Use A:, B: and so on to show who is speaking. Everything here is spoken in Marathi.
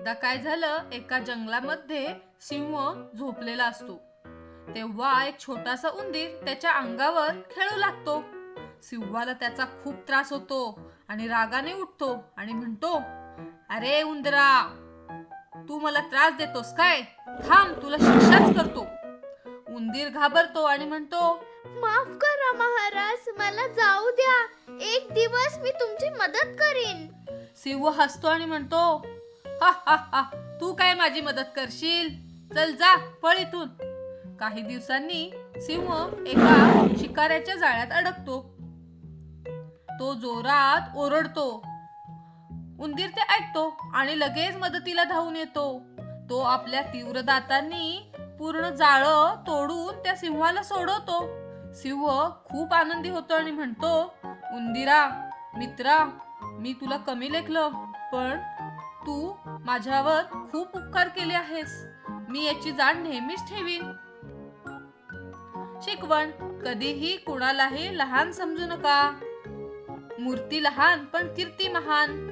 A: एकदा काय झालं एका जंगलामध्ये सिंह झोपलेला असतो. तेव्हा एक छोटासा उंदीर त्याच्या अंगावर खेळू लागतो. सिंहाला त्याचा खूप त्रास होतो आणि रागाने उठतो आणि म्हणतो अरे उंदरा तू मला त्रास देतोस काय? थांब तुला शिक्षाच करतो. उंदीर घाबरतो आणि म्हणतो
B: माफ करा महाराज मला जाऊ द्या. एक दिवस मी तुमची मदत करीन.
A: सिंह हसतो आणि म्हणतो हा हा हा. तू काय माझी मदत करशील? चल जा पळ इथून. काही दिवसांनी सिंह एका शिकाऱ्याच्या जाळ्यात अडकतो. तो जोरात ओरडतो. उंदीर ते ऐकतो आणि लगेच मदतीला धावून येतो. तो आपल्या तीव्र दातांनी पूर्ण जाळं तोडून त्या सिंहाला सोडवतो. सिंह खूप आनंदी होतो आणि म्हणतो उंदिरा मित्रा मी तुला कमी लेखलं पण तू माझ्यावर खूप उपकार केले आहेस. मी याची जाण नेहमीच ठेवीन. शिकवण कधीही कुणालाही लहान समजू नका. मूर्ती लहान पण कीर्ती महान.